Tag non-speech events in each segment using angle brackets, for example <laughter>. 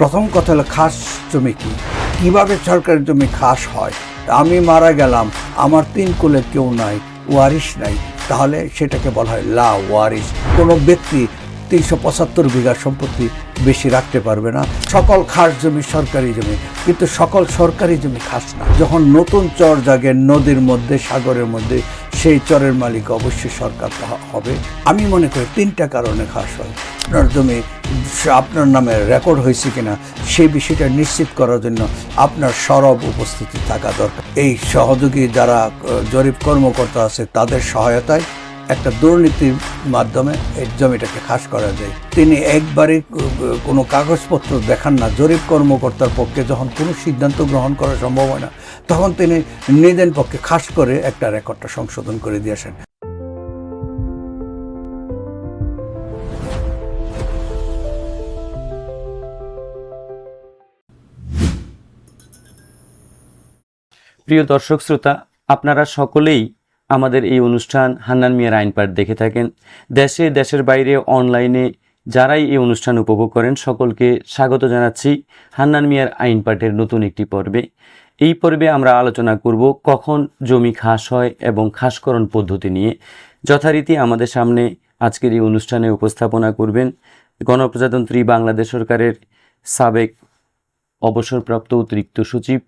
প্রথম কথা হলো খাস জমি কি? কীভাবে সরকারি জমি খাস হয়? আমি মারা গেলাম, আমার তিন কুলে কেউ নাই, ওয়ারিশ নাই। তাহলে সেটাকে বলা হয় লা ওয়ারিশ। কোনো ব্যক্তি তিনশো পঁচাত্তর বিঘা সম্পত্তি বেশি রাখতে পারবে না। সকল খাস জমি সরকারি জমি, কিন্তু সকল সরকারি জমি খাস না। যখন নতুন চর জাগে নদীর মধ্যে, সাগরের মধ্যে সেই চরের মালিক অবশ্যই সরকার হবে। আমি মনে করি তিনটা কারণে খাস হয়। আপনার জমি, আপনার নামে রেকর্ড হয়েছে কিনা সেই বিষয়টা নিশ্চিত করার জন্য আপনার সরব উপস্থিতি থাকা দরকার। এই সহযোগী যারা জরিপ কর্মকর্তা আছে, তাদের সহায়তায় একটা দুর্নীতির মাধ্যমে এই জমিটাকে খাস করা যায়। তিনি একবারে কোনো কাগজপত্র দেখান না। জরিপ কর্মকর্তার পক্ষে যখন কোনো সিদ্ধান্ত গ্রহণ করা সম্ভব হয় না, তখন তিনি নিজের পক্ষে খাস করে একটা রেকর্ডটা সংশোধন করে দিয়ে আসেন। প্রিয় দর্শক, শ্রোতা, আপনারা সকলেই আমাদের এই অনুষ্ঠান হান্নান মিয়ার আইন পাঠ দেখে থাকেন। দেশে, দেশের বাইরে, অনলাইনে যারাই এই অনুষ্ঠান উপভোগ করেন, সকলকে স্বাগত জানাচ্ছি হান্নান মিয়ার আইন পাঠের নতুন একটি পর্বে। এই পর্বে আমরা আলোচনা করব কখন জমি খাস হয় এবং খাসকরণ পদ্ধতি নিয়ে। যথারীতি আমাদের সামনে আজকের এই অনুষ্ঠানে উপস্থাপনা করবেন গণপ্রজাতন্ত্রী বাংলাদেশ সরকারের সাবেক অবসরপ্রাপ্ত অতিরিক্ত সচিব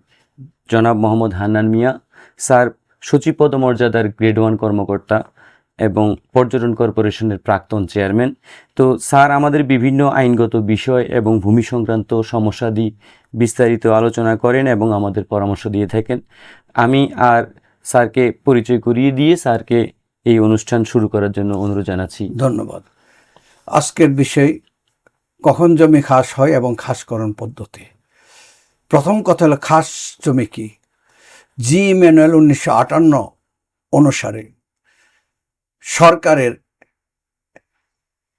জনাব মোহাম্মদ হান্নান মিয়া, স্যার সচিব মর্যাদার গ্রেড ওয়ান কর্মকর্তা এবং পর্যটন কর্পোরেশনের প্রাক্তন চেয়ারম্যান। তো স্যার, আমাদের বিভিন্ন আইনগত বিষয় এবং ভূমি সংক্রান্ত সমস্যাদি বিস্তারিত আলোচনা করেন এবং আমাদের পরামর্শ দিয়ে থাকেন। আমি আর স্যারকে পরিচয় করিয়ে দিয়ে স্যারকে এই অনুষ্ঠান শুরু করার জন্য অনুরোধ জানাচ্ছি। ধন্যবাদ। আজকের বিষয়, কখন জমি খাস হয় এবং খাসকরণ পদ্ধতি? প্রথম কথা হলো, খাস জমি কি? জি ম্যানুয়াল উনিশশো আটান্ন অনুসারে সরকারের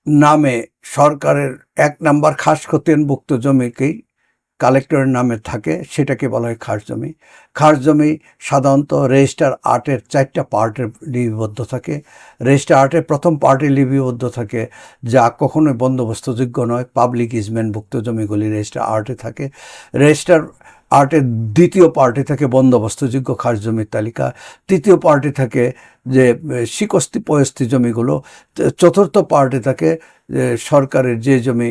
নামে, সরকারের এক নাম্বার খাস খতিয়ানভুক্ত জমিকেই কালেক্টরের নামে থাকে, সেটাকে বলা হয় খাস জমি। খাস জমি সাধারণত রেজিস্টার আর্টের চারটা পার্টের লিপিবদ্ধ থাকে। রেজিস্টার আর্টের প্রথম পার্টে লিপিবদ্ধ থাকে, যা কখনোই বন্দোবস্তযোগ্য নয়, পাবলিক ইজমেন্টভুক্ত জমিগুলি রেজিস্টার আর্টে থাকে। রেজিস্টার আর্টের দ্বিতীয় পার্টে থাকে বন্দোবস্তযোগ্য খাস জমির তালিকা, তৃতীয় পার্টে থাকে যে শিকস্তি পয়স্তি জমিগুলো চতুর্থ পার্টে থাকে যে, সরকারের যে জমি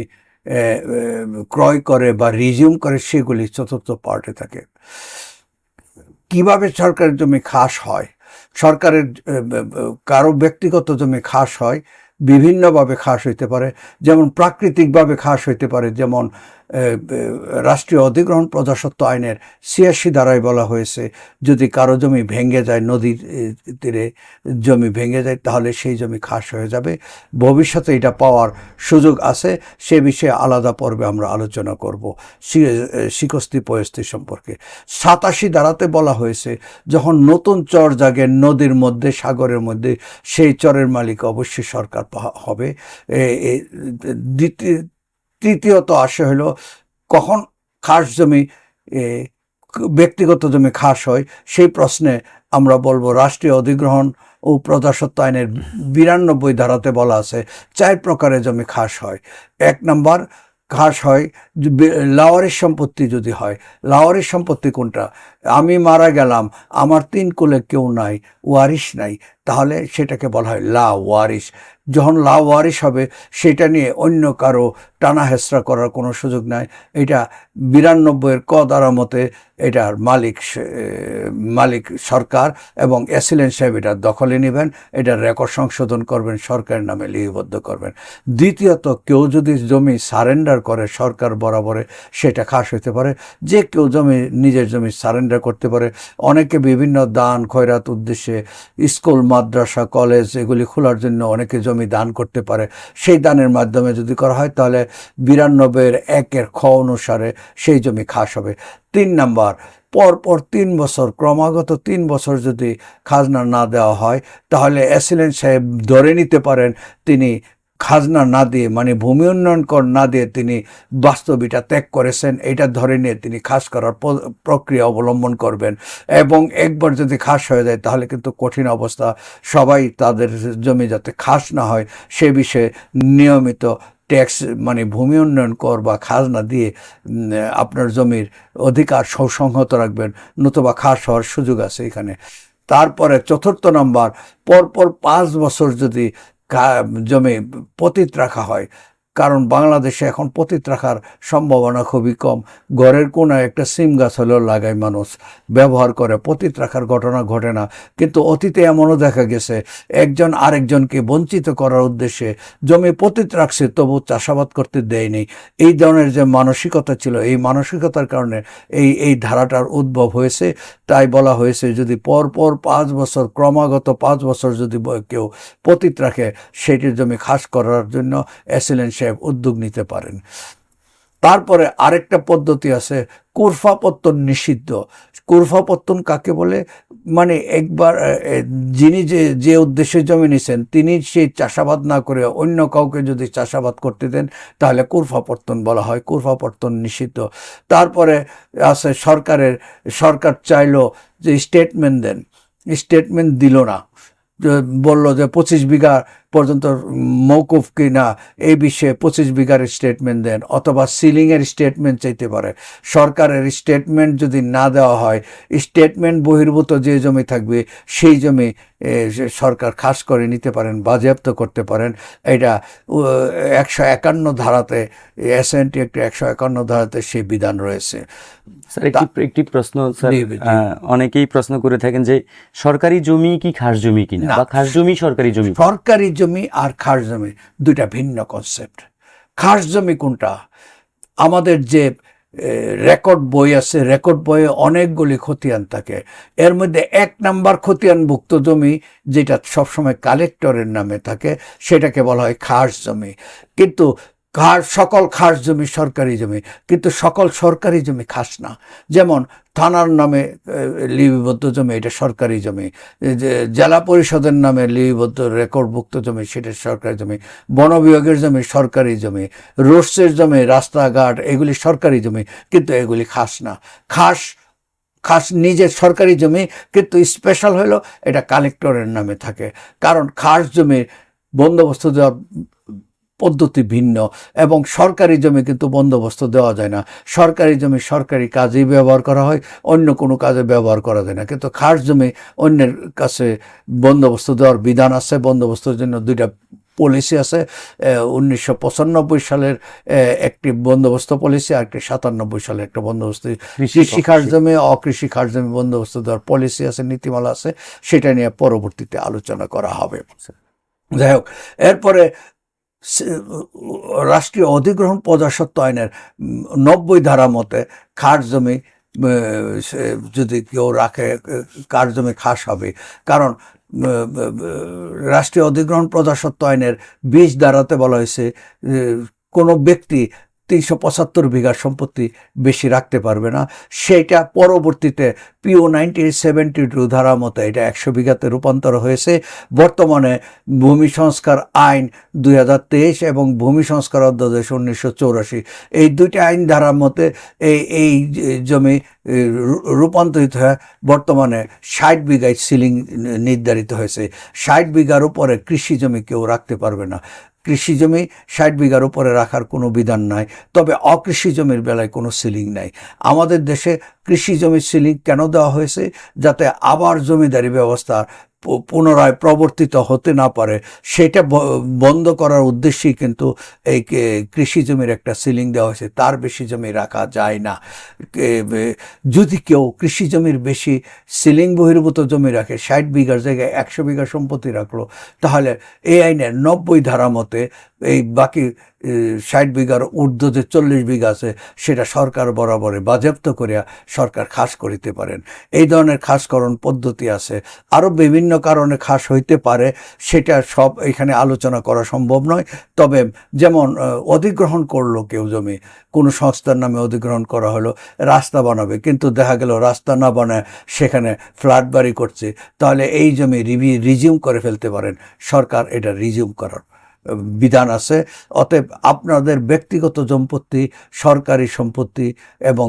ক্রয় করে বা রিজিউম করে সেগুলি চতুর্থ পার্টে থাকে। কীভাবে সরকারের জমি খাস হয়? সরকারের কারও ব্যক্তিগত জমি খাস হয়, বিভিন্নভাবে খাস হইতে পারে, যেমন প্রাকৃতিকভাবে খাস হইতে পারে, যেমন রাষ্ট্রীয় অধিগ্রহণ প্রজাসত্ব আইনের ছিয়াশি ধারায় বলা হয়েছে, যদি কারও জমি ভেঙে যায় নদীর তীরে জমি ভেঙে যায়, তাহলে সেই জমি খাস হয়ে যাবে। ভবিষ্যতে এটা পাওয়ার সুযোগ আছে, সে বিষয়ে আলাদা পর্বে আমরা আলোচনা করব শিকস্তি পয়স্তি সম্পর্কে। সাতাশি ধারাতে বলা হয়েছে, যখন নতুন চর জাগে নদীর মধ্যে, সাগরের মধ্যে, সেই চরের মালিক অবশ্যই সরকার হবে। দ্বিতীয় তৃতীয়ত আসে হলো কখন খাস জমি ব্যক্তিগত জমি খাস হয়, সেই প্রশ্নে আমরা বলব রাষ্ট্রীয় অধিগ্রহণ ও প্রজাসত্ব আইনের বিরানব্বই ধারাতে বলা আছে, চার প্রকারের জমি খাস হয়। এক নাম্বার খাস হয় লাওয়ারের সম্পত্তি যদি হয়, লাওয়ারের সম্পত্তি কোনটা? আমি মারা গেলাম, আমার তিন কুলে কেউ নাই, ওয়ারিশ নাই, তাহলে সেটাকে বলা হয় লা ওয়ারিশ যখন লা ওয়ারিশ হবে, সেটা নিয়ে অন্য কারও টানা হেসরা করার কোনো সুযোগ নাই। এটা বিরানব্বইয়ের ক দ্বারা মতে এটার মালিক মালিক সরকার এবং অ্যাসিলেন্ট সাহেব এটা দখলে নেবেন, এটার রেকর্ড সংশোধন করবেন, সরকারের নামে লিপিবদ্ধ করবেন। দ্বিতীয়ত, কেউ যদি জমি সারেন্ডার করে সরকার বরাবরে, সেটা খাস হতে পারে। যে কেউ জমি, নিজের জমি সারেন্ডার করতে পারে, অনেকে বিভিন্ন দান, খয়রাত উদ্দেশ্যে স্কুল, মাদ্রাসা, কলেজ, এগুলি খোলার জন্য অনেকে জমি দান করতে পারে। সেই দানের মাধ্যমে যদি করা হয়, তাহলে বিরানব্বইয়ের একের খ অনুসারে সেই জমি খাস হবে। তিন নাম্বার পর পর তিন বছর, ক্রমাগত তিন বছর যদি খাজনা না দেওয়া হয়, তাহলে অ্যাসিলেন্ট সাহেব ধরে নিতে পারেন, তিনি খাজনা না দিয়ে মানে ভূমি উন্নয়ন কর না দিয়ে তিনি বাস্তবিটা ত্যাগ করেছেন, এটা ধরে নিয়ে তিনি খাস করার প্রক্রিয়া অবলম্বন করবেন। এবং একবার যদি খাস হয়ে যায়, তাহলে কিন্তু কঠিন অবস্থা। সবাই তাদের জমি যাতে খাস না হয়, সে বিষয়ে নিয়মিত ট্যাক্স মানে ভূমি উন্নয়ন কর বা খাজনা দিয়ে আপনার জমির অধিকার সুসংহত রাখবেন, নতুবা খাস হওয়ার সুযোগ আছে এখানে। তারপরে চতুর্থ নাম্বার, পরপর পাঁচ বছর যদি জমি পতিত রাখা হয়। কারণ বাংলাদেশে এখন পতিত রাখার সম্ভাবনা খুবই কম। ঘরের কোনায় একটা সিম গাছ হলেও লাগায় মানুষ। ব্যবহার করে পতিত রাখার ঘটনা ঘটে না। কিন্তু অতীতে এমনও দেখা গেছে, একজন আরেকজনকে বঞ্চিত করার উদ্দেশ্যে জমি পতিত রাখছে, তবু চাষাবাদ করতে দেয়নি। এই ধরনের যে মানসিকতা ছিল, এই মানসিকতার কারণে এই এই ধারাটার উদ্ভব হয়েছে। তাই বলা হয়েছে, যদি পর পর পাঁচ বছর, ক্রমাগত পাঁচ বছর যদি কেউ পতিত রাখে, সেটির জমি খাস করার জন্য অ্যাসিলেন সাহেব উদ্যোগ নিতে পারেন। তারপরে আরেকটা পদ্ধতি আছে, কুরফাপত্তন নিষিদ্ধ। কুরফাপত্তন কাকে বলে? মানে একবার যিনি যে যে উদ্দেশ্যে জমি নিছেন, তিনি সেই চাষাবাদ না করে অন্য কাউকে যদি চাষাবাদ করতে দেন, তাহলে কুরফাপত্তন বলা হয়, কুরফাপত্তন নিষিদ্ধ। তারপরে আছে সরকারের, সরকার চাইলো যে স্টেটমেন্ট দেন। স্টেটমেন্ট দিল না। বলল যে পঁচিশ বিঘা পর্যন্ত মৌকুফ কি না এই বিষয়ে পঁচিশ বিঘার স্টেটমেন্ট দেন অথবা সিলিংয়ের স্টেটমেন্ট চাইতে পারে। সরকারের স্টেটমেন্ট যদি না দেওয়া হয় স্টেটমেন্ট বহির্ভূত যে জমি থাকবে সেই জমি সরকার খাস করে নিতে পারেন বাজেয়াপ্ত করতে পারেন। এটা একশো একান্ন ধারাতে এসএনটি একটি একশো একান্ন ধারাতে সেই বিধান রয়েছে। স্যার একটি একটি প্রশ্ন স্যার অনেকেই প্রশ্ন করে থাকেন যে সরকারি জমি কি খাস জমি কিনা। বা খাস জমি সরকারি জমি সরকারি জমি আর খাস জমি দুইটা ভিন্ন কনসেপ্ট খাস জমি কোনটা? আমাদের যে রেকর্ড বই আছে রেকর্ড বইয়ে অনেকগুলি খতিয়ান থাকে। এর মধ্যে এক নাম্বার খতিয়ানভুক্ত জমি যেটা সবসময় কালেক্টরের নামে থাকে, সেটাকে বলা হয় খাস জমি কিন্তু খাস সকল খাস জমি সরকারি জমি, কিন্তু সকল সরকারি জমি খাস না। যেমন থানার নামে লিপিবদ্ধ জমি, এটা সরকারি জমি। জেলা পরিষদের নামে লিপিবদ্ধ, রেকর্ডভুক্ত জমি, সেটা সরকারি জমি। বন বিভাগের জমি, সরকারি জমি। রোডসের জমি, রাস্তাঘাট, এগুলি সরকারি জমি, কিন্তু এগুলি খাস না। খাস খাস নিজের সরকারি জমি, কিন্তু স্পেশাল হলো, এটা কালেক্টরের নামে থাকে। কারণ খাস জমির বন্দোবস্ত দেওয়ার পদ্ধতি ভিন্ন এবং সরকারি জমি কিন্তু বন্দোবস্ত দেওয়া যায় না। সরকারি জমি সরকারি কাজেই ব্যবহার করা হয় অন্য কোনো কাজে ব্যবহার করা যায় না। কিন্তু খাস জমি অন্যের কাছে বন্দোবস্ত দেওয়ার বিধান আছে। বন্দোবস্তের জন্য দুইটা পলিসি আছে। উনিশশো পঁচানব্বই সালের একটি বন্দোবস্ত পলিসি আর একটি সাতানব্বই সালের একটা বন্দোবস্ত। কৃষি জমি অকৃষি জমি বন্দোবস্ত দেওয়ার পলিসি আছে নীতিমালা আছে। সেটা নিয়ে পরবর্তীতে আলোচনা করা হবে। যাই হোক এরপরে রাষ্ট্রীয় অধিগ্রহণ প্রজাসত্ব আইনের নব্বই ধারা মতে খাস জমি যদি কেউ রাখে কার জমি খাস হবে? কারণ রাষ্ট্রীয় অধিগ্রহণ প্রজাসত্ব আইনের বিশ ধারাতে বলা হয়েছে কোনো ব্যক্তি তিনশো পঁচাত্তর বিঘা সম্পত্তি বেশি রাখতে পারবে না। সেটা পরবর্তীতে পিও নাইনটিন সেভেন্টি টু ধারা মতো এটা একশো বিঘাতে রূপান্তর হয়েছে। বর্তমানে ভূমি সংস্কার আইন দুই হাজার তেইশ এবং ভূমি সংস্কার অধ্যাদেশ উনিশশো চৌরাশি। এই দুইটা আইন ধারার মতে এই এই জমি রূপান্তরিত হয়ে বর্তমানে ষাট বিঘায় সিলিং নির্ধারিত হয়েছে। ষাট বিঘার উপরে কৃষি জমি কেউ রাখতে পারবে না। কৃষি জমি ষাট বিঘার উপরে রাখার কোনো বিধান নাই, তবে অকৃষি জমির বেলায় কোনো সিলিং নাই। আমাদের দেশে কৃষি জমির সিলিং কেন দেওয়া হয়েছে? যাতে আবার জমিদারি ব্যবস্থা পু- পুনরায় প্রবর্তিত হতে না পারে, সেটা বন্ধ করার উদ্দেশ্যেই কিন্তু এই কৃষি জমির একটা সিলিং দেওয়া হয়েছে, তার বেশি জমি রাখা যায় না। যদি কেউ কৃষি জমির বেশি সিলিং বহির্ভূত জমি রাখে, ষাট বিঘার জায়গায় একশো বিঘা সম্পত্তি রাখল, তাহলে এই আইনের নব্বই ধারা মতে এই বাকি ষাট বিঘার ঊর্ধ্ব যে চল্লিশ বিঘা আছে, সেটা সরকার বরাবরে বাজেপ্ত করিয়া সরকার খাস করিতে পারেন। এই ধরনের খাসকরণ পদ্ধতি আছে। আরও বিভিন্ন কারণে খাস হইতে পারে, সেটা সব এখানে আলোচনা করা সম্ভব নয়। তবে যেমন অধিগ্রহণ করল কেউ জমি, কোনো সংস্থার নামে অধিগ্রহণ করা হলো, রাস্তা বানাবে, কিন্তু দেখা গেল রাস্তা না বানায় সেখানে ফ্ল্যাট বাড়ি করছে, তাহলে এই জমি রিভি রিজিউম করে ফেলতে পারেন। সরকার এটা রিজিউম করার বিধান আছে। অতএব আপনাদের ব্যক্তিগত সম্পত্তি, সরকারি সম্পত্তি এবং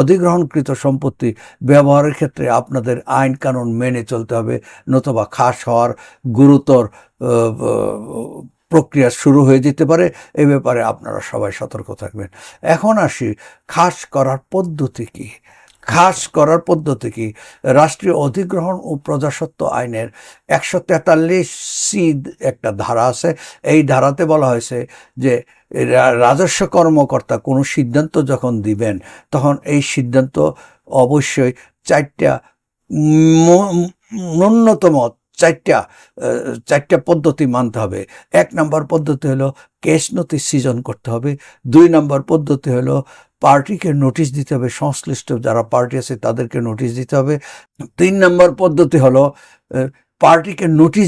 অধিগ্রহণকৃত সম্পত্তি ব্যবহারের ক্ষেত্রে আপনাদের আইন কানুন মেনে চলতে হবে, নতুবা খাস হওয়ার গুরুতর প্রক্রিয়া শুরু হয়ে যেতে পারে। এ ব্যাপারে আপনারা সবাই সতর্ক থাকবেন। এখন আসি, খাস করার পদ্ধতি কী? খাস করার পদ্ধতি কি? রাষ্ট্রীয় অধিগ্রহণ ও প্রজাসত্ব আইনের একশো তেতাল্লিশ সি একটা ধারা আছে। এই ধারাতে বলা হয়েছে যে রাজস্ব কর্মকর্তা কোনো সিদ্ধান্ত যখন দিবেন, তখন এই সিদ্ধান্ত অবশ্যই চারটা ন্যূনতম চারটা চারটা পদ্ধতি মানতে হবে। এক নম্বর পদ্ধতি হলো কেস নথি সৃজন করতে হবে। দুই নম্বর পদ্ধতি হলো পার্টিকে নোটিশ দিতে হবে, সংশ্লিষ্ট যারা পার্টি আছে তাদেরকে নোটিশ দিতে হবে। তিন নম্বর পদ্ধতি হলো পার্টিকে নোটিশ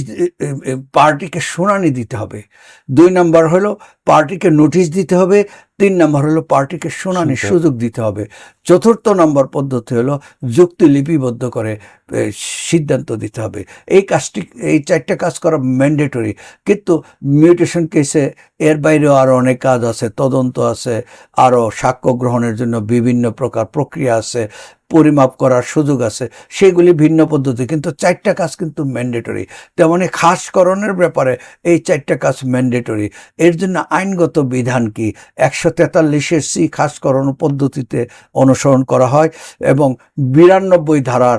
পার্টিকে শুনানি দিতে হবে। দুই নম্বর হলো পার্টিকে নোটিশ দিতে হবে তিন নম্বর হলো পার্টিকে শুনানির সুযোগ দিতে হবে। চতুর্থ নম্বর পদ্ধতি হলো যুক্তি লিপিবদ্ধ করে সিদ্ধান্ত দিতে হবে। এই কাজটি এই চারটে কাজ করা ম্যান্ডেটরি কিন্তু মিউটেশন কেসে এর বাইরেও আরও অনেক কাজ আছে তদন্ত আছে আরও সাক্ষ্য গ্রহণের জন্য বিভিন্ন প্রকার প্রক্রিয়া আছে। পরিমাপ করার সুযোগ আছে। সেগুলি ভিন্ন পদ্ধতি, কিন্তু চারটা কাজ কিন্তু ম্যান্ডেটরি তেমনি খাসকরণের ব্যাপারে এই চারটা কাজ ম্যান্ডেটরি এর জন্য আইনগত বিধান কি? একশো তেতাল্লিশের সি খাসকরণ পদ্ধতিতে অনুসরণ করা হয় এবং বিরানব্বই ধারার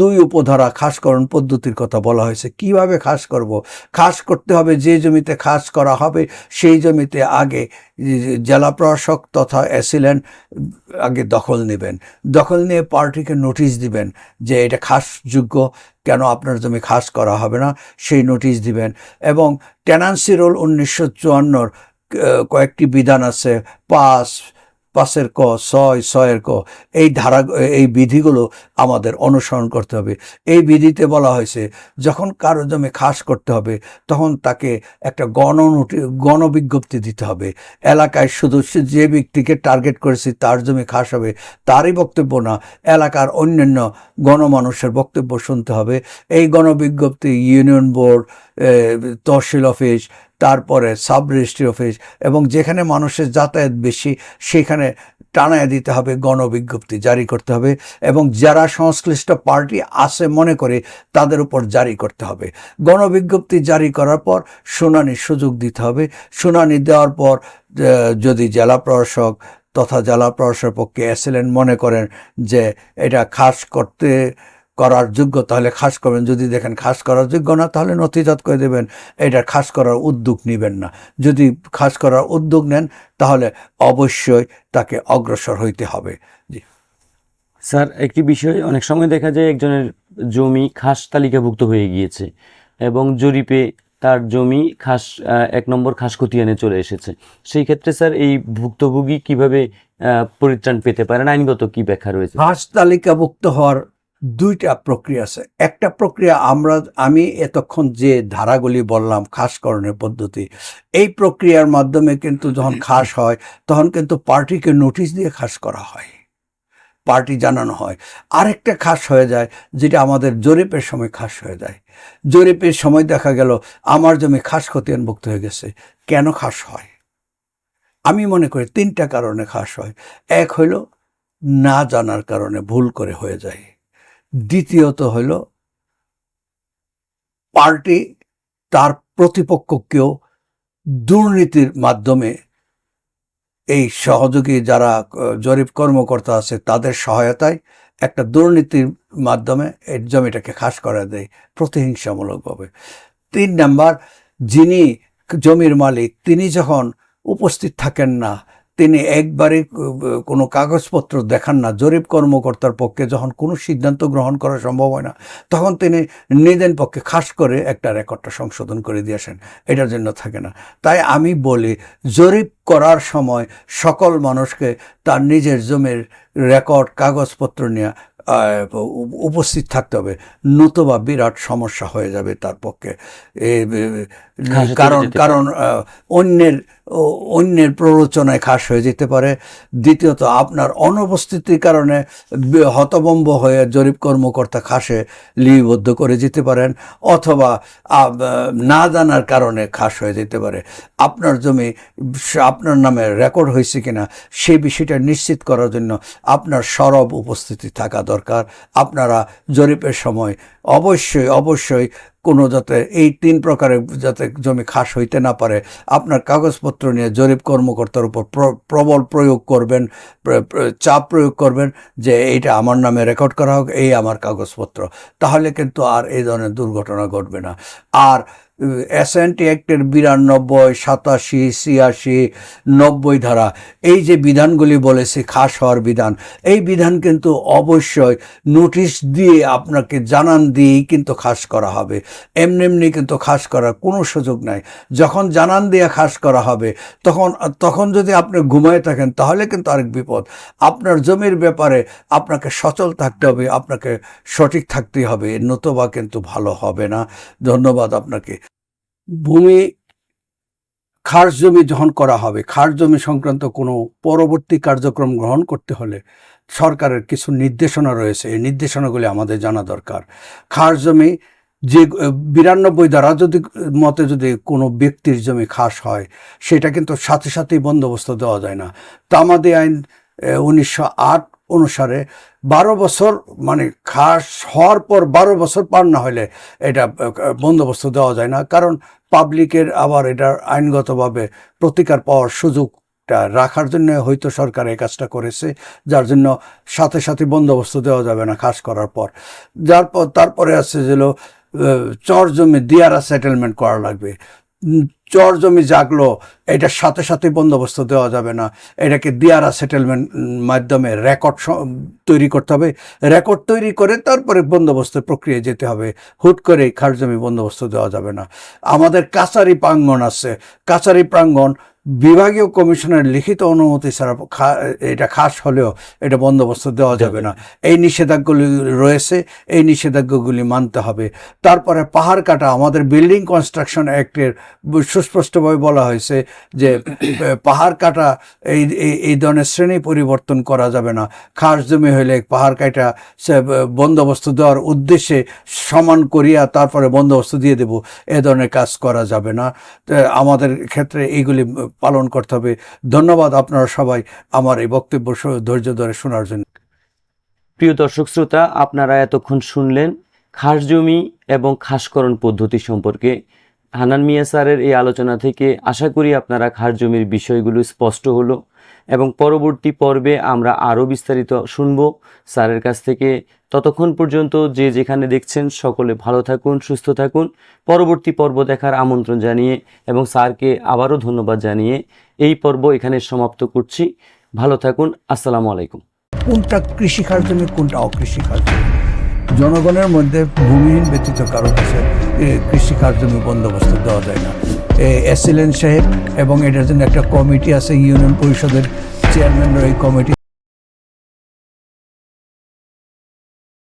দুই উপধারা খাসকরণ পদ্ধতির কথা বলা হয়েছে। কীভাবে খাস করব? খাস করতে হবে যে জমিতে খাস করা হবে, সেই জমিতে আগে জেলা প্রশাসক তথা অ্যাসিলেন্ট আগে দখল নেবেন। দখল নিয়ে পার্টিকে নোটিশ দিবেন যে এটা খাসযোগ্য, কেন আপনার জমি খাস করা হবে না, সেই নোটিশ দিবেন। এবং টেনান্সি রোল উনিশশো চুয়ান্নর কয়েকটি বিধান আছে, পাস পাসের ক, ছয়, ছয়ের ক, এই ধারা, এই বিধিগুলো আমাদের অনুসরণ করতে হবে। এই বিধিতে বলা হয়েছে, যখন কারও জমি খাস করতে হবে, তখন তাকে একটা গণ গণবিজ্ঞপ্তি দিতে হবে। এলাকায় শুধু যে ব্যক্তিকে টার্গেট করেছি তার জমি খাস হবে, তারই বক্তব্য না, এলাকার অন্যান্য গণমানুষের বক্তব্য শুনতে হবে। এই গণবিজ্ঞপ্তি ইউনিয়ন বোর্ড তহসিল অফিস, তারপরে সাব রেজিস্ট্রি অফিস এবং যেখানে মানুষের যাতায়াত বেশি, সেখানে টানায় দিতে হবে গণবিজ্ঞপ্তি জারি করতে হবে এবং যারা সংশ্লিষ্ট পার্টি আছে মনে করে তাদের উপর জারি করতে হবে। গণবিজ্ঞপ্তি জারি করার পর শুনানির সুযোগ দিতে হবে। শুনানি দেওয়ার পর যদি জেলা প্রশাসক তথা জেলা প্রশাসকের পক্ষে অ্যাসিলেন্ট মনে করেন যে এটা খাস করতে করার যোগ্য তাহলে খাস করবেন। যদি দেখেন খাস করার যোগ্য না তাহলে নথিজাত করে দেবেন। এটা খাস করার উদ্যোগ নেবেন না। যদি খাস করার উদ্যোগ নেন তাহলে অবশ্যই তাকে অগ্রসর হইতে হবে। জি। স্যার একটি বিষয় অনেক সময় দেখা যায় একজনের জমি খাস তালিকাভুক্ত হয়ে গিয়েছে এবং জরিপে তার জমি খাস এক নম্বর খাস খতিয়ানে চলে এসেছে। সেই ক্ষেত্রে স্যার এই ভুক্তভোগী কীভাবে পরিত্রাণ পেতে পারেন? আইনগত কি ব্যাখ্যা রয়েছে? খাস তালিকাভুক্ত হওয়ার দুইটা প্রক্রিয়া আছে। একটা প্রক্রিয়া আমরা, আমি এতক্ষণ যে ধারাগুলি বললাম খাসকরণের পদ্ধতি, এই প্রক্রিয়ার মাধ্যমে কিন্তু যখন খাস হয়, তখন কিন্তু পার্টিকে নোটিশ দিয়ে খাস করা হয়, পার্টি জানানো হয়। আরেকটা খাস হয়ে যায়, যেটা আমাদের জরিপের সময় খাস হয়ে যায়। জরিপের সময় দেখা গেল, আমার জমি খাস খতিয়ানভুক্ত হয়ে গেছে, কেন খাস হয়? আমি মনে করি তিনটা কারণে খাস হয়। এক হইল, না জানার কারণে ভুল করে হয়ে যায়। দ্বিতীয়ত হইল, পার্টি তার প্রতিপক্ষকেও দুর্নীতির মাধ্যমে এই সহযোগী যারা জরিপ কর্মকর্তা আছে তাদের সহায়তায় একটা দুর্নীতির মাধ্যমে এই জমিটাকে খাস করে দেয়, প্রতিহিংসামূলকভাবে। তিন নাম্বার, যিনি জমির মালিক, তিনি যখন উপস্থিত থাকেন না তিনি একবারে কোনো কাগজপত্র দেখান না। জরিপ কর্মকর্তার পক্ষে যখন কোনো সিদ্ধান্ত গ্রহণ করা সম্ভব হয় না তখন তিনি নিজের পক্ষে খাস করে একটা রেকর্ডটা সংশোধন করে দিয়ে আসেন। এটার জন্য থাকে না। তাই আমি বলি জরিপ করার সময় সকল মানুষকে তার নিজের জমির রেকর্ড কাগজপত্র নিয়ে উপস্থিত থাকতে হবে। নতুবা বিরাট সমস্যা হয়ে যাবে তার পক্ষে। কারণ কারণ অন্যের অন্যের প্ররোচনায় খাস হয়ে যেতে পারে। দ্বিতীয়ত, আপনার অনুপস্থিতির কারণে হতবম্ব হয়ে জরিপ কর্মকর্তা খাসে লিপিবদ্ধ করে যেতে পারেন অথবা না জানার কারণে খাস হয়ে যেতে পারে। আপনার জমি আপনার নামে রেকর্ড হয়েছে কিনা সেই বিষয়টা নিশ্চিত করার জন্য আপনার সরব উপস্থিতি থাকা দরকার। আপনারা জরিপের সময় অবশ্যই অবশ্যই কোনো যাতে এই তিন প্রকারের যাতে জমি খাস হইতে না পারে, আপনার কাগজপত্র নিয়ে জরিপ কর্মকর্তার উপর প্র- প্রবল প্রয়োগ করবেন চাপ প্রয়োগ করবেন যে এইটা আমার নামে রেকর্ড করা হোক, এই আমার কাগজপত্র। তাহলে কিন্তু আর এই ধরনের দুর্ঘটনা ঘটবে না। আর এসএনটি অ্যাক্টের বিরানব্বই, সাতাশি, ছিয়াশি, নব্বই ধারা। এই যে বিধানগুলি বলেছি, খাস হওয়ার বিধান, এই বিধান কিন্তু অবশ্যই নোটিশ দিয়ে আপনাকে জানান দিয়েই কিন্তু খাস করা হবে। এমনি এমনি কিন্তু খাস করার কোনো সুযোগ নাই। যখন জানান দিয়ে খাস করা হবে, তখন তখন যদি আপনি ঘুমায় থাকেন, তাহলে কিন্তু আরেক বিপদ। আপনার জমির ব্যাপারে আপনাকে সচল থাকতে হবে, আপনাকে সঠিক থাকতে হবে। নতুবা কিন্তু ভালো হবে না। ধন্যবাদ আপনাকে। ভূমি খাস জমি যখন করা হবে। খাস জমি সংক্রান্ত কোনো পরবর্তী কার্যক্রম গ্রহণ করতে হলে সরকারের কিছু নির্দেশনা রয়েছে। এই নির্দেশনাগুলি আমাদের জানা দরকার। খাস জমি যে, বিরানব্বই দ্বারা যদি, মতে যদি কোনো ব্যক্তির জমি খাস হয়, সেটা কিন্তু সাথে সাথেই বন্দোবস্ত দেওয়া যায় না। তামাদি আইন উনিশশো আট অনুসারে বারো বছর মানে খাস হওয়ার পর বারো বছর পার না হলে এটা বন্দোবস্ত দেওয়া যায় না। কারণ পাবলিকের আবার এটার আইনগতভাবে প্রতিকার পাওয়ার সুযোগটা রাখার জন্য হয়তো সরকার এই কাজটা করেছে, যার জন্য সাথে সাথে বন্দোবস্ত দেওয়া যাবে না খাস করার পর। যার পর, তারপরে আছে যেন চর জমি দিয়ারা সেটেলমেন্ট করা লাগবে। চর জমি জাগলো, এটার সাথে সাথে বন্দোবস্ত দেওয়া যাবে না। এটাকে দিয়ারা সেটেলমেন্ট মাধ্যমে রেকর্ড তৈরি করতে হবে। রেকর্ড তৈরি করে তারপরে বন্দোবস্তের প্রক্রিয়ায় যেতে হবে। হুট করে খারজমি বন্দোবস্ত দেওয়া যাবে না। আমাদের কাছারি প্রাঙ্গন আছে। কাছারি প্রাঙ্গণ বিভাগীয় কমিশনের লিখিত অনুমতি ছাড়া এটা খাস হলেও এটা বন্দোবস্ত দেওয়া যাবে না। এই নিষেধাজ্ঞাগুলি রয়েছে, এই নিষেধাজ্ঞাগুলি মানতে হবে। তারপরে পাহাড় কাটা, আমাদের বিল্ডিং কনস্ট্রাকশন অ্যাক্টের সুস্পষ্টভাবে বলা হয়েছে যে, <clears throat> পাহাড় কাটা এই, এই- ধরনের শ্রেণি পরিবর্তন করা যাবে না। খাস জমি হইলে পাহাড় কাটা বন্দোবস্ত দেওয়ার উদ্দেশ্যে সমান করিয়া তারপরে বন্দোবস্ত দিয়ে দেব। এ ধরনের কাজ করা যাবে না। আমাদের ক্ষেত্রে এইগুলি পালন করতে হবে। ধন্যবাদ আপনারা সবাই আমার এই বক্তব্য ধৈর্য ধরে শোনার জন্য। প্রিয় দর্শক শ্রোতা, আপনারা এতক্ষণ শুনলেন খাস জমি এবং খাসকরণ পদ্ধতি সম্পর্কে। হানান মিয়া স্যারের এই আলোচনা থেকে আশা করি আপনারা খাস জমির বিষয়গুলো স্পষ্ট হলো। এবং পরবর্তী পর্বে আমরা আরও বিস্তারিত শুনব। স্যারের কাছ থেকে ততক্ষণ পর্যন্ত যে যেখানে দেখছেন সকলে ভালো থাকুন সুস্থ থাকুন। পরবর্তী পর্ব দেখার আমন্ত্রণ জানিয়ে এবং স্যারকে আবারও ধন্যবাদ জানিয়ে এই পর্ব এখানে সমাপ্ত করছি। ভালো থাকুন আসসালামু আলাইকুম। কোনটা কৃষিকার জমি কোনটা অকৃষিকার জমি? জনগণের মধ্যে ভূমিহীন ব্যতীত কারও কাছে এ, কৃষিকার জমি বন্দোবস্ত দেওয়া যায় না। এসিলেন সাহেব এবং এটার জন্য একটা কমিটি আছে ইউনিয়ন পরিষদের চেয়ারম্যানরা এই কমিটি